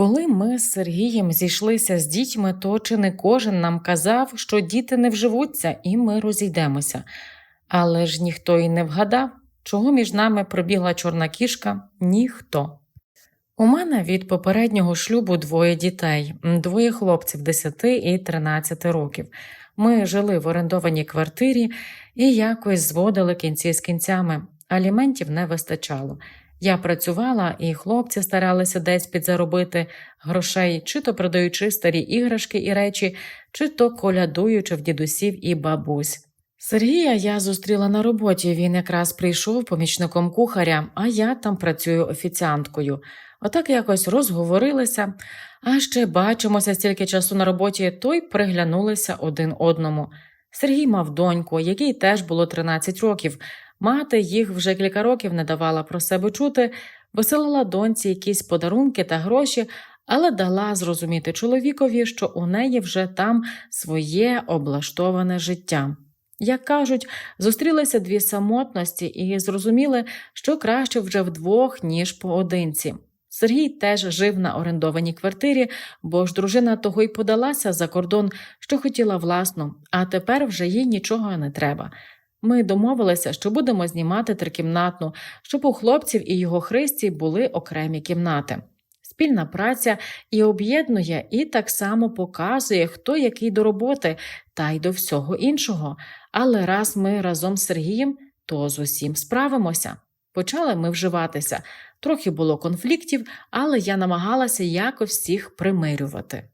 Коли ми з Сергієм зійшлися з дітьми, то чи не кожен нам казав, що діти не вживуться, і ми розійдемося. Але ж ніхто і не вгадав, чого між нами пробігла чорна кішка ніхто. У мене від попереднього шлюбу двоє дітей, двоє хлопців 10 і 13 років. Ми жили в орендованій квартирі і якось зводили кінці з кінцями. Аліментів не вистачало. Я працювала, і хлопці старалися десь підзаробити грошей, чи то продаючи старі іграшки і речі, чи то колядуючи в дідусів і бабусь. Сергія я зустріла на роботі. Він якраз прийшов помічником кухаря, а я там працюю офіціанткою. Отак якось розговорилися, а ще бачимося стільки часу на роботі, то й приглянулися один одному. Сергій мав доньку, якій теж було 13 років. Мати їх вже кілька років не давала про себе чути, висилала доньці якісь подарунки та гроші, але дала зрозуміти чоловікові, що у неї вже там своє облаштоване життя. Як кажуть, зустрілися дві самотності і зрозуміли, що краще вже вдвох, ніж поодинці. Сергій теж жив на орендованій квартирі, бо ж дружина того й подалася за кордон, що хотіла власну, а тепер вже їй нічого не треба. Ми домовилися, що будемо знімати трикімнатну, щоб у хлопців і його Христі були окремі кімнати. Спільна праця і об'єднує, і так само показує, хто який до роботи, та й до всього іншого. Але раз ми разом з Сергієм, то з усім справимося. Почали ми вживатися. Трохи було конфліктів, але я намагалася якось всіх примирювати.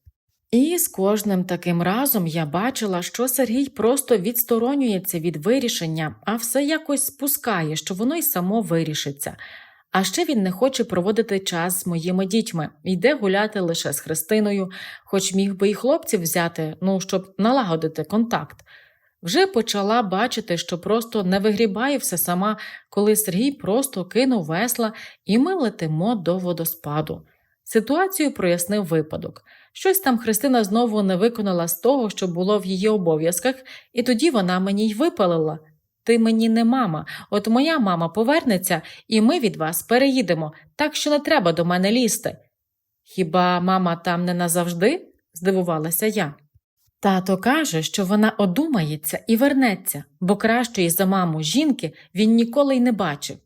І з кожним таким разом я бачила, що Сергій просто відсторонюється від вирішення, а все якось спускає, що воно й само вирішиться. А ще він не хоче проводити час з моїми дітьми, йде гуляти лише з Христиною, хоч міг би і хлопців взяти, ну, щоб налагодити контакт. Вже почала бачити, що просто не вигрібає все сама, коли Сергій просто кинув весла, і ми летимо до водоспаду. Ситуацію прояснив випадок. Щось там Христина знову не виконала з того, що було в її обов'язках, і тоді вона мені й випалила. Ти мені не мама, от моя мама повернеться, і ми від вас переїдемо, так що не треба до мене лізти. Хіба мама там не назавжди? здивувалася я. Тато каже, що вона одумається і вернеться, бо кращої за маму жінки він ніколи й не бачив.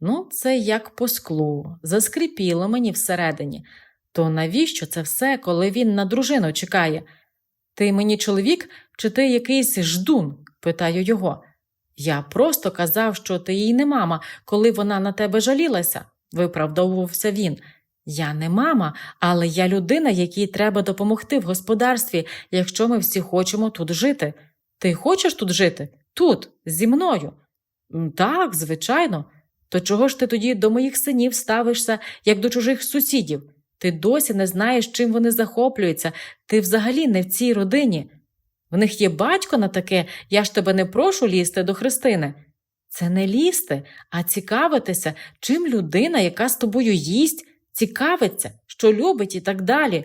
Ну, це як по склу, заскрипіло мені всередині. То навіщо це все, коли він на дружину чекає? Ти мені чоловік, чи ти якийсь ждун? питаю його. Я просто казав, що ти їй не мама, коли вона на тебе жалілася, виправдовувався він. Я не мама, але я людина, якій треба допомогти в господарстві, якщо ми всі хочемо тут жити. Ти хочеш тут жити? Тут, зі мною? Так, звичайно. То чого ж ти тоді до моїх синів ставишся, як до чужих сусідів? Ти досі не знаєш, чим вони захоплюються, ти взагалі не в цій родині. В них є батько на таке, я ж тебе не прошу лізти до Христини. Це не лізти, а цікавитися, чим людина, яка з тобою їсть, цікавиться, що любить і так далі.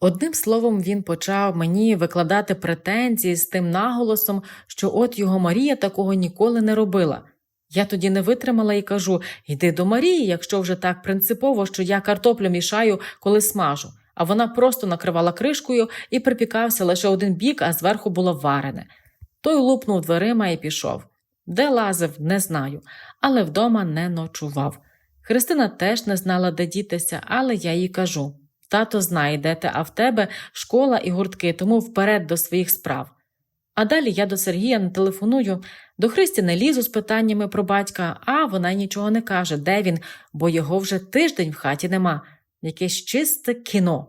Одним словом, він почав мені викладати претензії з тим наголосом, що от його Марія такого ніколи не робила. Я тоді не витримала і кажу: йди до Марії, якщо вже так принципово, що я картоплю мішаю, коли смажу. А вона просто накривала кришкою і припікався лише один бік, а зверху було варене. Той лупнув дверима і пішов. Де лазив, не знаю, але вдома не ночував. Христина теж не знала, де дітися, але я їй кажу тато знає, де ти, а в тебе школа і гуртки, тому вперед до своїх справ. А далі я до Сергія не телефоную, до Христі не лізу з питаннями про батька, а вона нічого не каже, де він, бо його вже тиждень в хаті нема. Якесь чисте кіно.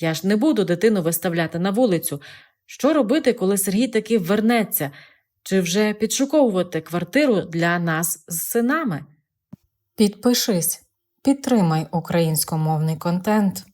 Я ж не буду дитину виставляти на вулицю. Що робити, коли Сергій таки вернеться? Чи вже підшуковувати квартиру для нас з синами? Підпишись, підтримай українськомовний контент.